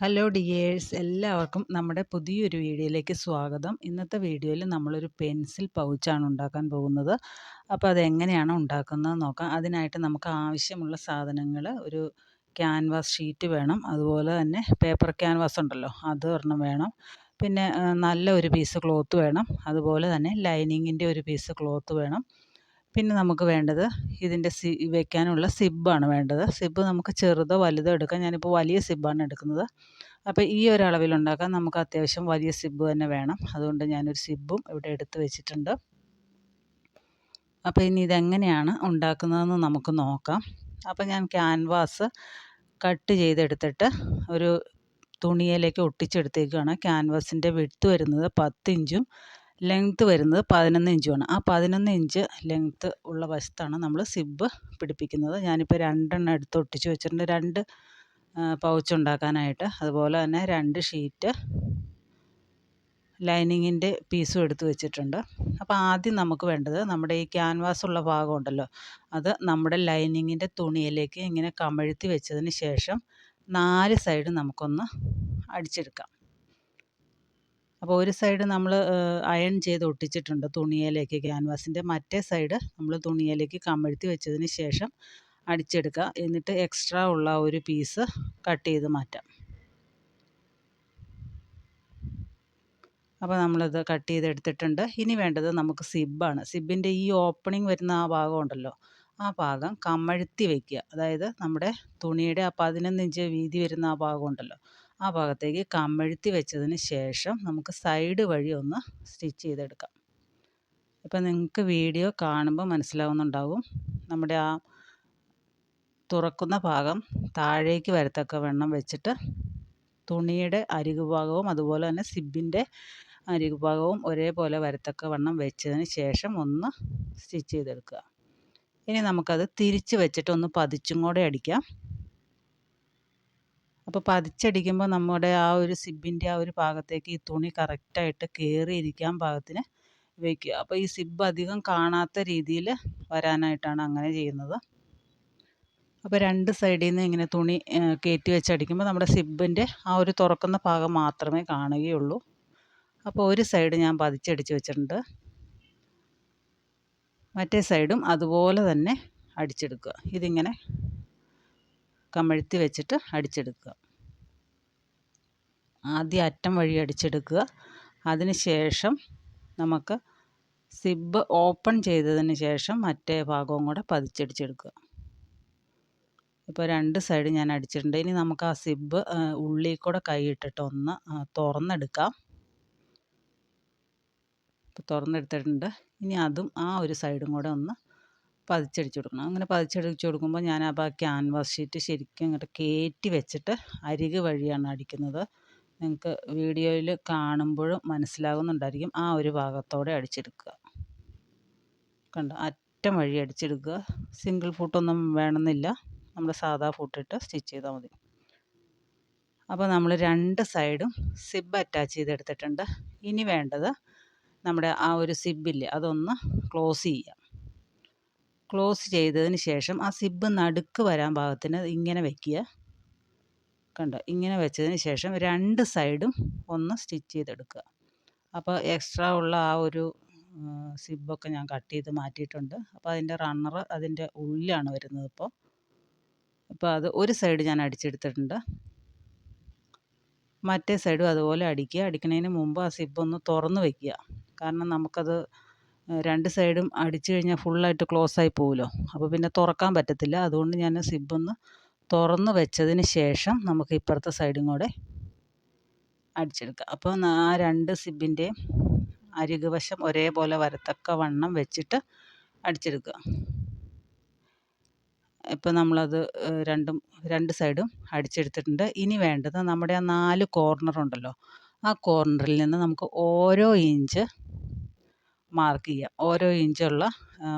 Hello dears എല്ലാവർക്കും നമ്മുടെ പുതിയൊരു വീഡിയോയിലേക്ക് സ്വാഗതം. ഇന്നത്തെ വീഡിയോയിൽ നമ്മളൊരു പെൻസിൽ പൗച്ചാണ് ഉണ്ടാക്കാൻ പോകുന്നത്. അപ്പോൾ അതെങ്ങനെയാണ് ഉണ്ടാക്കുന്നത് നോക്കാം. അതിനായിട്ട് നമുക്ക് ആവശ്യമുള്ള സാധനങ്ങൾ ഒരു ക്യാൻവാസ് ഷീറ്റ് വേണം. അതുപോലെ തന്നെ പേപ്പർ ക്യാൻവാസ് ഉണ്ടല്ലോ അത് ഒരെണ്ണം വേണം. പിന്നെ നല്ല ഒരു പീസ് ക്ലോത്ത് വേണം. അതുപോലെ തന്നെ ലൈനിങ്ങിന്റെ ഒരു പീസ് ക്ലോത്ത് വേണം. പിന്നെ നമുക്ക് വേണ്ടത് ഇതിന്റെ സി വെക്കാനുള്ള സിബ്ബാണ് വേണ്ടത്. സിബ്ബ് നമുക്ക് ചെറുതോ വലുതോ എടുക്കാം. ഞാനിപ്പോൾ വലിയ സിബ്ബാണ് എടുക്കുന്നത്. അപ്പോൾ ഈ ഒരു അളവിലുണ്ടാക്കാൻ നമുക്ക് അത്യാവശ്യം വലിയ സിബ്ബ് തന്നെ വേണം. അതുകൊണ്ട് ഞാനൊരു സിബ്ബും ഇവിടെ എടുത്ത് വെച്ചിട്ടുണ്ട്. അപ്പോൾ ഇനി ഇതെങ്ങനെയാണ് ഉണ്ടാക്കുന്നതെന്ന് നമുക്ക് നോക്കാം. അപ്പോൾ ഞാൻ ക്യാൻവാസ് കട്ട് ചെയ്തെടുത്തിട്ട് ഒരു തുണിയിലേക്ക് ഒട്ടിച്ചെടുത്തേക്കാണ്. ക്യാൻവാസിന്റെ വിട്ട് വരുന്നത് പത്തിഞ്ചും ലെങ്ത്ത് വരുന്നത് പതിനൊന്ന് ഇഞ്ചുമാണ് ആ പതിനൊന്ന് ഇഞ്ച് ലെങ്ത്ത് ഉള്ള വശത്താണ് നമ്മൾ സിബ്ബ് പിടിപ്പിക്കുന്നത്. ഞാനിപ്പോൾ രണ്ടെണ്ണം എടുത്ത് ഒട്ടിച്ച് വെച്ചിട്ടുണ്ട്. രണ്ട് പൗച്ച് ഉണ്ടാക്കാനായിട്ട്. അതുപോലെ തന്നെ രണ്ട് ഷീറ്റ് ലൈനിങ്ങിന്റെ പീസും എടുത്ത് വെച്ചിട്ടുണ്ട്. അപ്പോൾ ആദ്യം നമുക്ക് വേണ്ടത് നമ്മുടെ ഈ ക്യാൻവാസ് ഉള്ള ഭാഗം ഉണ്ടല്ലോ. അത് നമ്മുടെ ലൈനിങ്ങിന്റെ തുണിയിലേക്ക് ഇങ്ങനെ കമഴ്ത്തി വെച്ചതിന് ശേഷം നാല് സൈഡ് നമുക്കൊന്ന് അടിച്ചെടുക്കാം. അപ്പോൾ ഒരു സൈഡ് നമ്മൾ അയൺ ചെയ്ത് ഒട്ടിച്ചിട്ടുണ്ട് തുണിയിലേക്ക് ക്യാൻവാസിന്റെ മറ്റേ സൈഡ് നമ്മൾ തുണിയിലേക്ക് കമഴ്ത്തി വെച്ചതിന് ശേഷം അടിച്ചെടുക്കുക. എന്നിട്ട് എക്സ്ട്രാ ഉള്ള ഒരു പീസ് കട്ട് ചെയ്ത് മാറ്റാം. അപ്പോൾ നമ്മളത് കട്ട് ചെയ്തെടുത്തിട്ടുണ്ട് ഇനി വേണ്ടത് നമുക്ക് സിബാണ് സിബിന്റെ ഈ ഓപ്പണിംഗ് വരുന്ന ആ ഭാഗം ഉണ്ടല്ലോ ആ ഭാഗം കമഴ്ത്തി വയ്ക്കുക അതായത് നമ്മുടെ തുണിയുടെ ആ പതിനൊന്ന് ഇഞ്ച് വീതി വരുന്ന ആ ഭാഗം ഉണ്ടല്ലോ. ആ ഭാഗത്തേക്ക് കമഴ്ത്തി വെച്ചതിന് ശേഷം നമുക്ക് സൈഡ് വഴി ഒന്ന് സ്റ്റിച്ച് ചെയ്തെടുക്കാം. ഇപ്പം നിങ്ങൾക്ക് വീഡിയോ കാണുമ്പോൾ മനസ്സിലാവുന്നുണ്ടാവും. നമ്മുടെ ആ തുറക്കുന്ന ഭാഗം താഴേക്ക് വരത്തക്ക വെണ്ണം വെച്ചിട്ട് തുണിയുടെ അരികു ഭാഗവും അതുപോലെ തന്നെ സിബിന്റെ അരികു ഭാഗവും ഒരേപോലെ വരത്തക്ക വണ്ണം വെച്ചതിന് ശേഷം ഒന്ന് സ്റ്റിച്ച് ചെയ്തെടുക്കുക. ഇനി നമുക്കത് തിരിച്ച് വെച്ചിട്ട് ഒന്ന് പതിച്ചും കൂടെ അടിക്കാം. അപ്പോൾ പതിച്ചടിക്കുമ്പോൾ നമ്മുടെ ആ ഒരു സിബിന്റെ ആ ഒരു ഭാഗത്തേക്ക് ഈ തുണി കറക്റ്റായിട്ട് കയറിയിരിക്കാൻ പാകത്തിന് വയ്ക്കുക. അപ്പോൾ ഈ സിബ് അധികം കാണാത്ത രീതിയിൽ വരാനായിട്ടാണ് അങ്ങനെ ചെയ്യുന്നത്. അപ്പോൾ രണ്ട് സൈഡിൽ നിന്ന് ഇങ്ങനെ തുണി കയറ്റി വെച്ചടിക്കുമ്പോൾ നമ്മുടെ സിബിന്റെ ആ ഒരു തുറക്കുന്ന ഭാഗം മാത്രമേ കാണുകയുള്ളൂ. അപ്പോൾ ഒരു സൈഡ് ഞാൻ പതിച്ചടിച്ച് വെച്ചിട്ടുണ്ട്. മറ്റേ സൈഡും അതുപോലെ തന്നെ അടിച്ചെടുക്കുക. ഇതിങ്ങനെ കമഴ്ത്തി വെച്ചിട്ട് അടിച്ചെടുക്കുക. ആദ്യം അറ്റം വഴി അടിച്ചെടുക്കുക. അതിന് ശേഷം നമുക്ക് സിബ് ഓപ്പൺ ചെയ്തതിന് ശേഷം മറ്റേ ഭാഗവും കൂടെ പതിച്ചടിച്ചെടുക്കുക. ഇപ്പോൾ രണ്ട് സൈഡ് ഞാൻ അടിച്ചിട്ടുണ്ട്. ഇനി നമുക്ക് ആ സിബ് ഉള്ളിൽ കൂടെ കൈയിട്ടിട്ട് ഒന്ന് തുറന്നെടുക്കാം. തുറന്നെടുത്തിട്ടുണ്ട്. ഇനി അതും ആ ഒരു സൈഡും കൂടെ ഒന്ന് പതിച്ചടിച്ച് കൊടുക്കണം. അങ്ങനെ പതിച്ചടിച്ച് കൊടുക്കുമ്പോൾ ഞാൻ ആ ക്യാൻവാസ് ഷീറ്റ് ശരിക്കും ഇങ്ങോട്ട് കയറ്റി വെച്ചിട്ട് അരിക് വഴിയാണ് അടിക്കുന്നത്. നിങ്ങൾക്ക് വീഡിയോയിൽ കാണുമ്പോഴും മനസ്സിലാകുന്നുണ്ടായിരിക്കും ആ ഒരു ഭാഗത്തോടെ അടിച്ചെടുക്കുക. കണ്ടോ? അറ്റം വഴി അടിച്ചെടുക്കുക. സിംഗിൾ ഫൂട്ടൊന്നും വേണമെന്നില്ല. നമ്മൾ സാധാ ഫൂട്ടിട്ട് സ്റ്റിച്ച് ചെയ്താൽ മതി. അപ്പോൾ നമ്മൾ രണ്ട് സൈഡും സിബ് അറ്റാച്ച് ചെയ്തെടുത്തിട്ടുണ്ട്. ഇനി വേണ്ടത് നമ്മുടെ ആ ഒരു സിബില്ലേ അതൊന്ന് ക്ലോസ് ചെയ്യാം ക്ലോസ് ചെയ്തതിന് ശേഷം ആ സിബ് നടുക്ക് വരാൻ പാകത്തിന് ഇങ്ങനെ വയ്ക്കുക കണ്ടോ? ഇങ്ങനെ വെച്ചതിന് ശേഷം രണ്ട് സൈഡും ഒന്ന് സ്റ്റിച്ച് ചെയ്തെടുക്കുക. അപ്പോൾ എക്സ്ട്രാ ഉള്ള ആ ഒരു സിബൊക്കെ ഞാൻ കട്ട് ചെയ്ത് മാറ്റിയിട്ടുണ്ട്. അപ്പോൾ അതിന്റെ റണ്ണർ അതിന്റെ ഉള്ളിലാണ് വരുന്നത് ഇപ്പോൾ. ഇപ്പോൾ അത് ഒരു സൈഡ് ഞാൻ അടിച്ചെടുത്തിട്ടുണ്ട്. മറ്റേ സൈഡും അതുപോലെ അടിക്കുക. അടിക്കുന്നതിന് മുമ്പ് ആ സിബ് ഒന്ന് തുറന്ന് വയ്ക്കുക കാരണം നമുക്കത് രണ്ട് സൈഡും അടിച്ചു കഴിഞ്ഞാൽ ഫുള്ളായിട്ട് ക്ലോസ് ആയി പോകുമല്ലോ അപ്പോൾ പിന്നെ തുറക്കാൻ പറ്റത്തില്ല. അതുകൊണ്ട് ഞാൻ സിബൊന്ന് തുറന്ന് വെച്ചതിന് ശേഷം നമുക്ക് ഇപ്പുറത്തെ സൈഡും കൂടെ അടിച്ചെടുക്കാം. അപ്പോൾ ആ രണ്ട് സിബിന്റെയും അരികുവശം ഒരേപോലെ വരത്തക്ക വണ്ണം വെച്ചിട്ട് അടിച്ചെടുക്കുക. ഇപ്പോൾ നമ്മളത് രണ്ടും രണ്ട് സൈഡും അടിച്ചെടുത്തിട്ടുണ്ട്. ഇനി വേണ്ടത് നമ്മുടെ ആ നാല് കോർണർ ഉണ്ടല്ലോ? ആ കോർണറിൽ നിന്ന് നമുക്ക് ഓരോ ഇഞ്ച് മാർക്ക് ചെയ്യാം. ഓരോ ഇഞ്ചുള്ള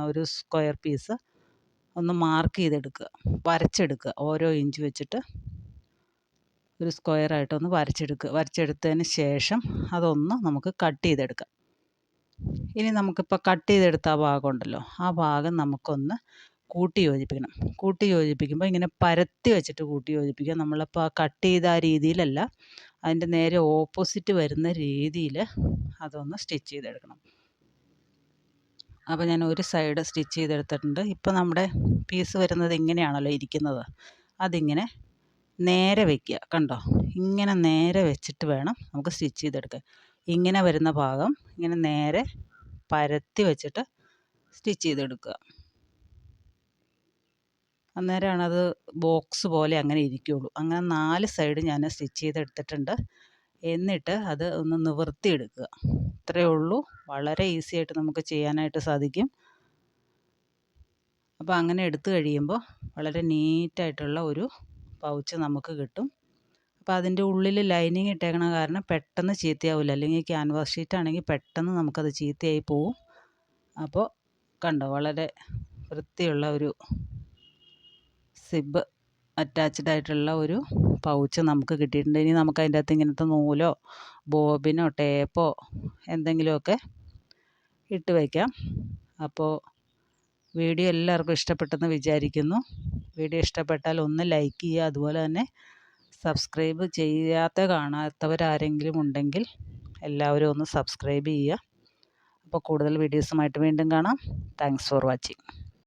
ഒരു സ്ക്വയർ പീസ് ഒന്ന് മാർക്ക് ചെയ്തെടുക്കുക. വരച്ചെടുക്കുക. ഓരോ ഇഞ്ച് വെച്ചിട്ട് ഒരു സ്ക്വയറായിട്ടൊന്ന് വരച്ചെടുക്കുക. വരച്ചെടുത്തതിന് ശേഷം അതൊന്ന് നമുക്ക് കട്ട് ചെയ്തെടുക്കാം. ഇനി നമുക്കിപ്പോൾ കട്ട് ചെയ്തെടുത്ത ആ ഭാഗമുണ്ടല്ലോ ആ ഭാഗം നമുക്കൊന്ന് കൂട്ടി യോജിപ്പിക്കണം. കൂട്ടി യോജിപ്പിക്കുമ്പോൾ ഇങ്ങനെ പരത്തി വെച്ചിട്ട് കൂട്ടി യോജിപ്പിക്കുക. നമ്മളിപ്പോൾ കട്ട് ചെയ്ത ആ രീതിയിലല്ല അതിന്റെ നേരെ ഓപ്പോസിറ്റ് വരുന്ന രീതിയിൽ അതൊന്ന് സ്റ്റിച്ച് ചെയ്തെടുക്കണം. അപ്പോൾ ഞാൻ ഒരു സൈഡ് സ്റ്റിച്ച് ചെയ്തെടുത്തിട്ടുണ്ട്. ഇപ്പോൾ നമ്മുടെ പീസ് വരുന്നത് ഇങ്ങനെയാണല്ലോ ഇരിക്കുന്നത്. അതിങ്ങനെ നേരെ വയ്ക്കുക കണ്ടോ? ഇങ്ങനെ നേരെ വെച്ചിട്ട് വേണം നമുക്ക് സ്റ്റിച്ച് ചെയ്തെടുക്കാൻ. ഇങ്ങനെ വരുന്ന ഭാഗം ഇങ്ങനെ നേരെ പരത്തി വെച്ചിട്ട് സ്റ്റിച്ച് ചെയ്തെടുക്കുക. അന്നേരമാണ് അത് ബോക്സ് പോലെ അങ്ങനെ ഇരിക്കുകയുള്ളൂ. അങ്ങനെ നാല് സൈഡ് ഞാൻ സ്റ്റിച്ച് ചെയ്തെടുത്തിട്ടുണ്ട്. എന്നിട്ട് അത് ഒന്ന് നിവർത്തിയെടുക്കുക. ഇത്രയേ ഉള്ളൂ. വളരെ ഈസി ആയിട്ട് നമുക്ക് ചെയ്യാനായിട്ട് സാധിക്കും. അപ്പോൾ അങ്ങനെ എടുത്തു കഴിയുമ്പോൾ വളരെ നീറ്റായിട്ടുള്ള ഒരു പൗച്ച് നമുക്ക് കിട്ടും. അപ്പോൾ അതിന്റെ ഉള്ളിൽ ലൈനിങ് ഇട്ടേക്കണ കാരണം പെട്ടെന്ന് ചീത്തയാവില്ല അല്ലെങ്കിൽ ക്യാൻവാസ് ഷീറ്റ് ആണെങ്കിൽ പെട്ടെന്ന് നമുക്കത് ചീത്തയായി പോവും. അപ്പോൾ കണ്ടോ വളരെ വൃത്തിയുള്ള ഒരു സിബ് അറ്റാച്ച്ഡ് ആയിട്ടുള്ള ഒരു പൗച്ച് നമുക്ക് കിട്ടിയിട്ടുണ്ട്. ഇനി നമുക്ക് അതിന്റെ അകത്ത് ഇങ്ങനത്തെ നൂലോ ബോബിനോ ടേപ്പോ എന്തെങ്കിലുമൊക്കെ ഇട്ട് വയ്ക്കാം അപ്പോൾ വീഡിയോ എല്ലാവർക്കും ഇഷ്ടപ്പെട്ടെന്ന് വിചാരിക്കുന്നു. വീഡിയോ ഇഷ്ടപ്പെട്ടാൽ ഒന്ന് ലൈക്ക് ചെയ്യുക അതുപോലെ തന്നെ സബ്സ്ക്രൈബ് ചെയ്യാത്ത കാണാത്തവരാരെങ്കിലും ഉണ്ടെങ്കിൽ എല്ലാവരും ഒന്ന് സബ്സ്ക്രൈബ് ചെയ്യുക. അപ്പോൾ കൂടുതൽ വീഡിയോസുമായിട്ട് വീണ്ടും കാണാം. Thanks for watching.